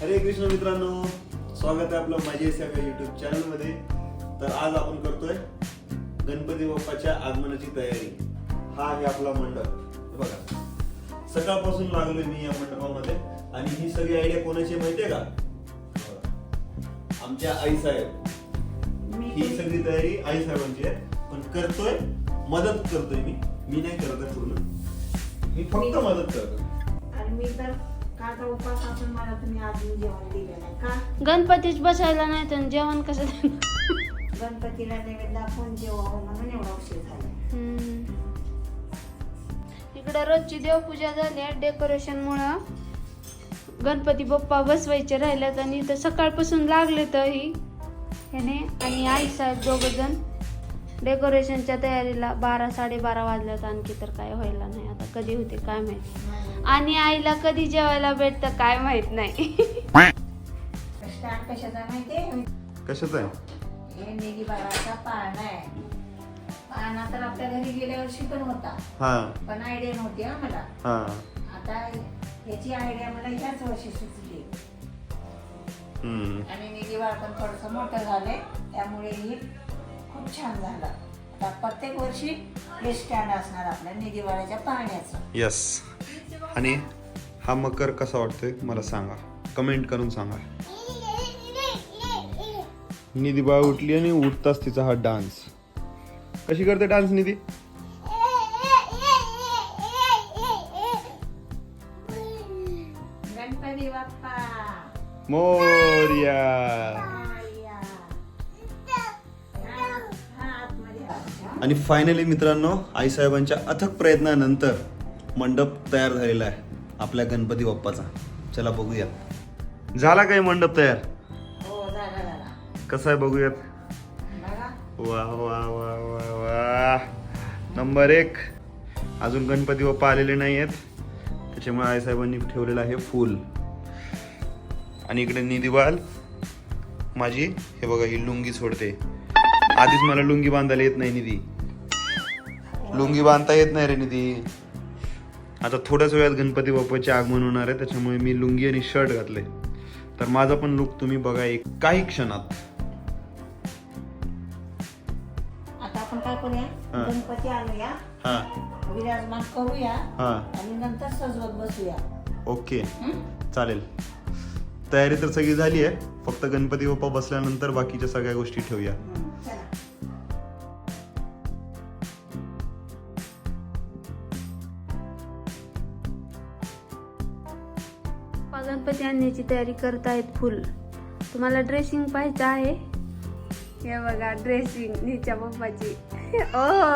हरे कृष्ण मित्रांनो स्वागत आहे आपलं माझे सगळ्या युट्यूब चॅनलमध्ये तर आज आपण करतोय गणपती बाप्पाच्या आगमनाची तयारी. हा आहे आपला मंडप. बघा. सकाळपासून लागलोय मी या मंडपामध्ये. आणि ही सगळी आयडिया कोणाची माहितीये का. आमच्या आई साहेब. ही सगळी तयारी आई साहेबांची आहे. पण करतोय मदत करतोय मी. मी नाही करत पूर्ण. मी फक्त मदत करतोय. आणि मी तर काचा उपास असून मला तुम्ही अजून जेवण दिले नाही का? गणपतीच बसायला नाही तर जेवण कसं देणार? गणपतीला नैवेद्य दाखवून जेवावं म्हणून एवढा उशीर झाला हम्म. इकडं रोजची देवपूजा झाली आहे डेकोरेशन मुळे. गणपती बाप्पा बसवायचे राहिल्यात आणि इथं सकाळपासून लागले तर ही ह्याने आणि आई साहेब दोघ जण डेकोरेशनच्या तयारीला बारा साडेबारा वाजल्यात. आणखी तर काय व्हायला नाही. आता कधी होते काय माहीत. आणि आईला कधी जेवायला भेटतं काय माहीत नाही. स्टार्ट कशाचा माहितीये कशाच आहे? हे नेगी बाळाचा पाळणा आहे. पाळणा तर आपल्या घरी गेल्या वर्षी पण होता. हा. पण आयडिया नव्हती हा मला. हा. आता याची आयडिया मला ह्याच वर्षी सुचली. हम्म. आणि निधी बाळ पण थोडस मोठं झालंय. त्यामुळे ही खूप छान झालं. आता प्रत्येक वर्षी हे स्टँड असणार आपल्या निधी बाळाच्या पाळण्याचं. यस आणि हा मकर कसा वाटतोय मला सांगा. कमेंट करून सांगा. निधी बाळ उठली आणि उठताच तिचा हा डान्स कशी करते डान्स निधी? मोर्या. आणि फायनली मित्रांनो आईसाहेबांच्या अथक प्रयत्नानंतर मंडप तयार झालेला आहे आपल्या गणपती बाप्पाचा. चला बघूया. झाला काही मंडप तयार? हो झाला झाला. कसा आहे बघूयात? बघा. वा वा वा वा वा. नंबर एक. अजून गणपती बाप्पा आलेले नाही आहेत त्याच्यामुळे आईसाहेबांनी ठेवलेलं आहे फूल. आणि इकडे निधीबाल माझी हे बघा ही लुंगी सोडते. आधीच मला लुंगी बांधायला येत नाही निधी. लुंगी बांधता येत नाही रे निधी. आता थोड्याच वेळात गणपती बाप्पाचे आगमन होणार आहे त्याच्यामुळे मी लुंगी आणि शर्ट घातले. तर माझा पण लुक तुम्ही बघा एक काही क्षणात. आता आपण काय करूया? हा. गणपती आणूया. हा. विराजमान करूया. हा. आणि नंतर सजवत बसूया. ओके. हं? चालेल. तयारी तर सगळी झाली आहे. फक्त गणपती बाप्पा बसल्यानंतर बाकीच्या सगळ्या गोष्टी ठेवूया. गणपती आणण्याची तयारी करत आहेत फुल. तुम्हाला ड्रेसिंग पाहायचं आहे? हे बघा ड्रेसिंग नीच्या पप्पाची. ओ!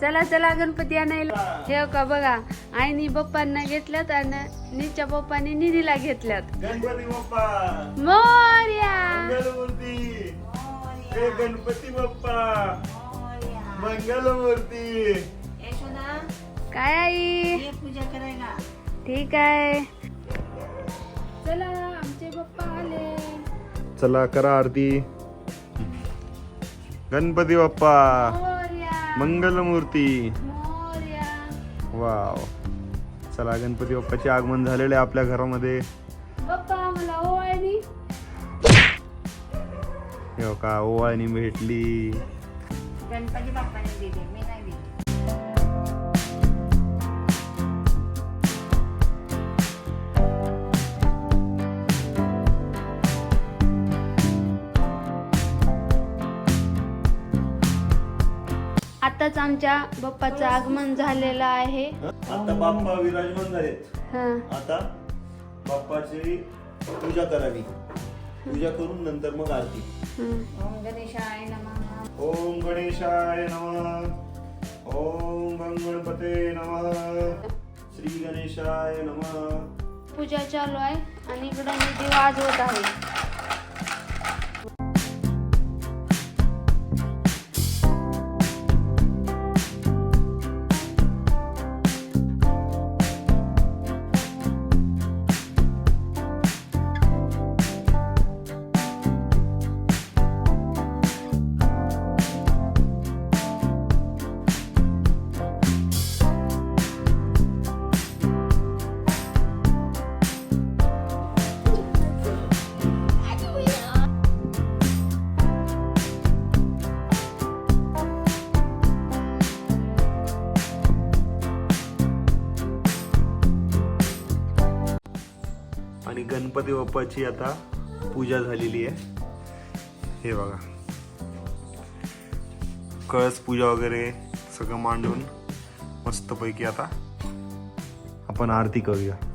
चला चला गणपती आणायला. हे का बघा आईनी पप्पांना घेतल्यात आणि नीच्या पप्पाने निधीला घेतल्यात. गणपती बाप्पा मोर्या! मंगलमूर्ती! मोरया, गणपती बाप्पा मोरया. मंगलमूर्ती काय आई? ये पूजा करायला. ठीक आहे. चला आमचे पप्पा आले. चला करा आरती. गणपती बाप्पा. मोर्या. मंगलमूर्ती. मोर्या. वाव. चला गणपती बाप्पाचे आगमन झालेले आहे आपल्या घरामध्ये. पप्पा मला ओवाळणी. हे का ओवाळणी भेटली. गणपती बाप्पाने दिले. मी आताच आमच्या बाप्पाचं आगमन झालेलं आहे. आता बाप्पा विराजमान झालेत. हा. आता बाप्पाची पूजा करावी. पूजा करून नंतर मग आरती. हं. ओम गणेशाय नमः. ओम गणेशाय नमः. ओम गणपते नमः. श्री गणेशाय नमः. पूजा चालू आहे आणि इकडं निधी वाजवत आहे. गणपती बाप्पाची आता पूजा झालेली आहे. हे बघा. कळस पूजा वगैरे सगळं मांडून मस्तपैकी आता आपण आरती करूया.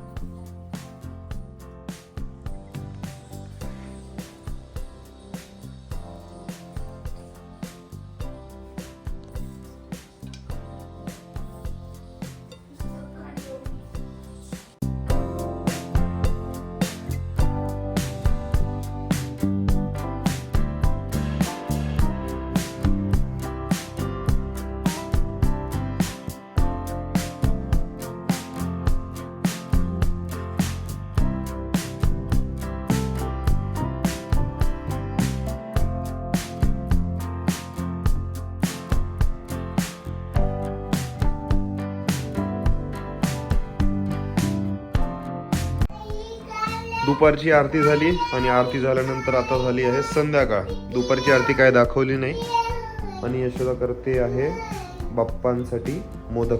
दुपारची आरती झाली आणि आरती झाल्यानंतर आता झाली आहे संध्याकाळ. दुपारची आरती काय दाखवली नाही. आणि यशोदा करते आहे बाप्पांसाठी मोदक.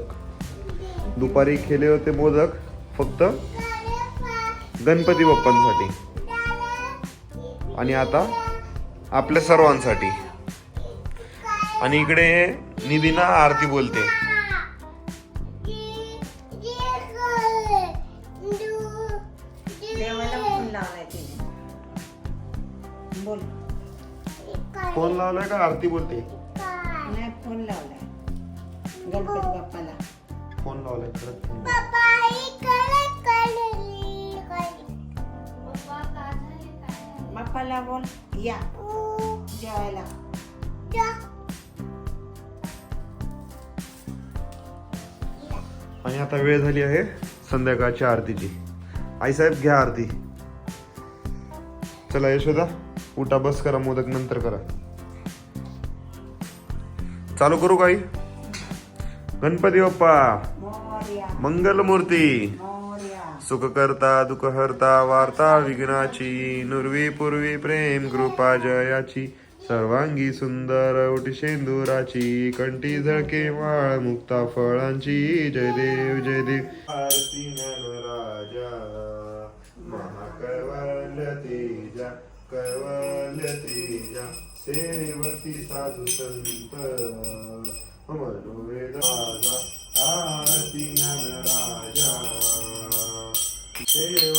दुपारी केले होते मोदक फक्त गणपती बाप्पांसाठी. आणि आता आपल्या सर्वांसाठी. आणि इकडे निधीना आरती बोलते. फोन लावलाय का आरती बोलते? नाही फोन लावलाय. गणपती बाप्पाला. फोन लावलाय खरंच फोन बाप्पाला बोल या. जेवायला. आणि आता वेळ झाली आहे संध्याकाळच्या आरतीची. आईसाहेब घ्या आरती. चला यशोदा उठा बस करा मोदक नंतर करा. चालू करू काही? गणपती बाप्पा. मंगलमूर्ती. सुख करता दुःख हरता वार्ता विघ्नाची नुर्वी पूर्वी प्रेम कृपा जयाची सर्वांगी सुंदर उटी शेंदुराची कंठी झळके माळ मुक्ता फळांची जय देव जय देव. आरती राजा महाकैवल्य तेजा कैवल्य तेजा. सेवती साधू संत. मनोवेद आरती आरती राजा सेव